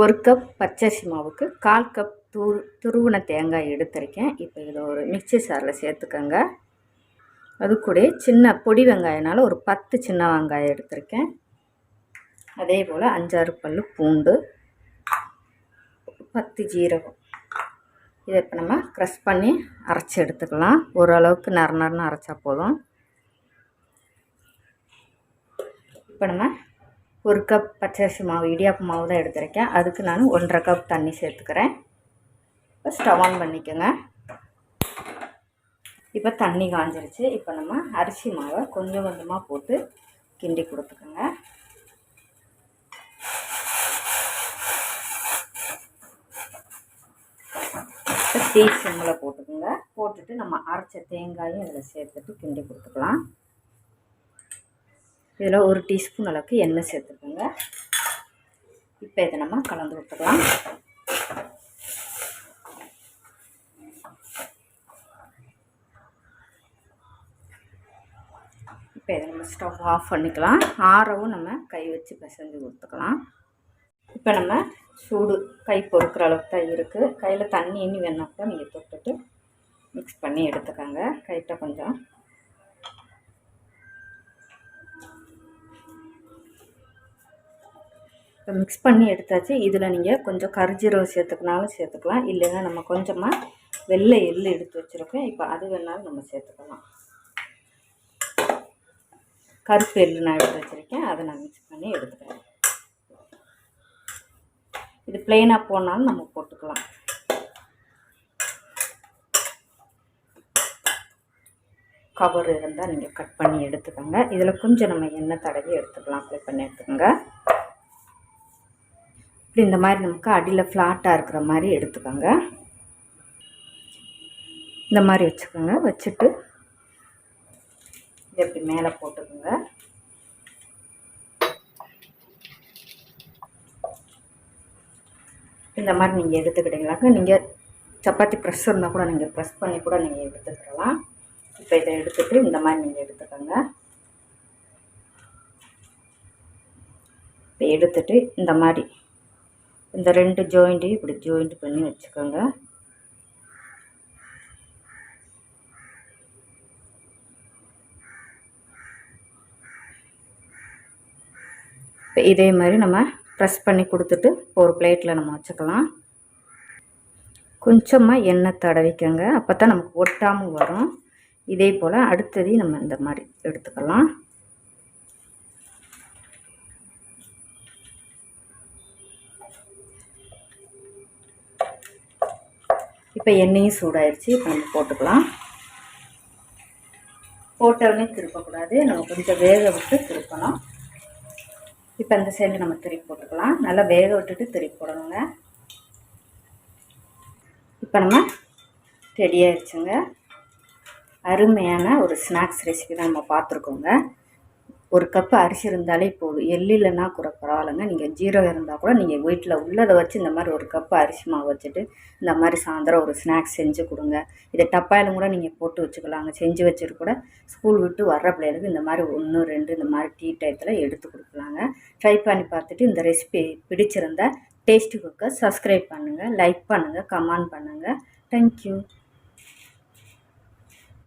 ஒரு கப் பச்சரிசி மாவுக்கு கால் கப் தூ துருவின தேங்காய் எடுத்திருக்கேன். இப்போ இதை ஒரு மிக்சி சாரில் சேர்த்துக்கோங்க. அது கூட சின்ன பொடி வெங்காயனால் ஒரு பத்து சின்ன வெங்காயம் எடுத்திருக்கேன். அதே போல் அஞ்சாறு பல் பூண்டு பத்து ஜீரகம். இதை இப்போ நம்ம க்ரஷ் பண்ணி அரைச்சி எடுத்துக்கலாம். ஓரளவுக்கு நர நரன்னு அரைச்சா போதும். இப்போ நம்ம ஒரு கப் பச்சரிசி மாவு இடியாப்பு மாவு தான் எடுத்திருக்கேன். அதுக்கு நான் ஒன்றரை கப் தண்ணி சேர்த்துக்கிறேன். இப்போ ஸ்டவ் ஆன் பண்ணிக்கோங்க. இப்போ தண்ணி காஞ்சிருச்சு. இப்போ நம்ம அரிசி மாவை கொஞ்சம் கொஞ்சமாக போட்டு கிண்டி கொடுத்துக்கோங்க. டீ சிம்மில் போட்டுக்கோங்க. போட்டுட்டு நம்ம அரைச்ச தேங்காயும் இதில் சேர்த்துட்டு கிண்டி கொடுத்துக்கலாம். இதில் ஒரு டீஸ்பூன் அளவுக்கு எண்ணெய் சேர்த்துக்கோங்க. இப்போ இதை நம்ம கலந்து விட்டுக்கலாம். இப்போ இதை நம்ம ஸ்டவ் ஆஃப் பண்ணிக்கலாம். ஆறவும் நம்ம கை வச்சு பிசைஞ்சு கொடுத்துக்கலாம். இப்போ நம்ம சூடு கை பொறுக்கிற அளவுக்கு தான் இருக்குது கையில் தண்ணி எண்ணி வேணாக்கா நீங்கள் தொட்டுட்டு மிக்ஸ் பண்ணி எடுத்துக்கோங்க. கைட்ட கொஞ்சம் இப்போ மிக்ஸ் பண்ணி எடுத்தாச்சு. இதில் நீங்கள் கொஞ்சம் கரிஜீரகம் சேர்த்துக்கினாலும் சேர்த்துக்கலாம். இல்லைன்னா நம்ம கொஞ்சமாக வெள்ளை எள்ளு எடுத்து வச்சுருக்கோம். இப்போ அது வேணாலும் நம்ம சேர்த்துக்கலாம். கருப்பு எள்ளு நான் எடுத்து வச்சுருக்கேன். அதை நான் மிக்ஸ் பண்ணி எடுத்துக்கிறேன். இது பிளெயினாக போனாலும் நம்ம போட்டுக்கலாம். கவர் இருந்தால் நீங்கள் கட் பண்ணி எடுத்துக்கோங்க. இதில் கொஞ்சம் நம்ம எண்ணெய் தடவி எடுத்துக்கலாம். அப்ளை பண்ணி எடுத்துக்கோங்க. இப்படி இந்த மாதிரி நமக்கு அடியில் ஃப்ளாட்டாக இருக்கிற மாதிரி எடுத்துக்கோங்க. இந்த மாதிரி வச்சுக்கோங்க. வச்சுட்டு இதை இப்படி மேலே போட்டுக்கோங்க. இந்த மாதிரி நீங்கள் எடுத்துக்கிட்டீங்களாக்க நீங்கள் சப்பாத்தி ப்ரெஸ் இருந்தால் கூட நீங்கள் ப்ரெஸ் பண்ணி கூட நீங்கள் எடுத்துக்கலாம். இப்போ இதை எடுத்துகிட்டு இந்த மாதிரி நீங்கள் எடுத்துக்கோங்க. இப்போ எடுத்துகிட்டு இந்த மாதிரி இந்த ரெண்டு ஜாயிண்ட்டையும் இப்படி ஜாயிண்ட் பண்ணி வச்சுக்கோங்க. இப்போ இதே மாதிரி நம்ம ப்ரெஸ் பண்ணி கொடுத்துட்டு ஒரு பிளேட்டில் நம்ம வச்சுக்கலாம். கொஞ்சமாக எண்ணெய் தடவிக்கோங்க. அப்போ தான் நமக்கு ஒட்டாமல் வரும். இதே போல் அடுத்ததையும் நம்ம இந்த மாதிரி எடுத்துக்கலாம். இப்போ எண்ணெயும் சூடாயிடுச்சு இப்போ நம்ம போட்டுக்கலாம். போட்டவுடனே திருப்பக்கூடாது. நம்ம கொஞ்சம் வேக விட்டு திருப்பணும். இப்போ இந்த சைடு நம்ம திருப்பி போட்டுக்கலாம். நல்லா வேக விட்டுட்டு திருப்பி போடணுங்க. இப்போ நம்ம ரெடி ஆயிடுச்சுங்க அருமையான ஒரு ஸ்நாக்ஸ் ரெசிபி தான் நம்ம பார்த்துருக்கோங்க. ஒரு கப்பு அரிசி இருந்தாலே போதும். எள்ளு இல்லைன்னா கூட பரவாயில்லைங்க. நீங்கள் ஜீரகம் இருந்தால் கூட நீங்கள் வீட்டில் உள்ளதை வச்சு இந்த மாதிரி ஒரு கப்பு அரிசி மாவு வச்சுட்டு இந்த மாதிரி சாயந்தரம் ஒரு ஸ்நாக்ஸ் செஞ்சு கொடுங்க. இதை டப்பாயிலும் கூட நீங்கள் போட்டு வச்சுக்கலாங்க. செஞ்சு வச்சுட்டு கூட ஸ்கூல் விட்டு வர்ற பிள்ளைகளுக்கு இந்த மாதிரி ஒன்று ரெண்டு இந்த மாதிரி டீ டயத்தில் எடுத்து கொடுக்கலாங்க. ட்ரை பண்ணி பார்த்துட்டு இந்த ரெசிபி பிடிச்சிருந்தா டேஸ்டி குக்கர் சப்ஸ்கிரைப் பண்ணுங்கள் லைக் பண்ணுங்கள் கமெண்ட் பண்ணுங்கள் தேங்க்யூ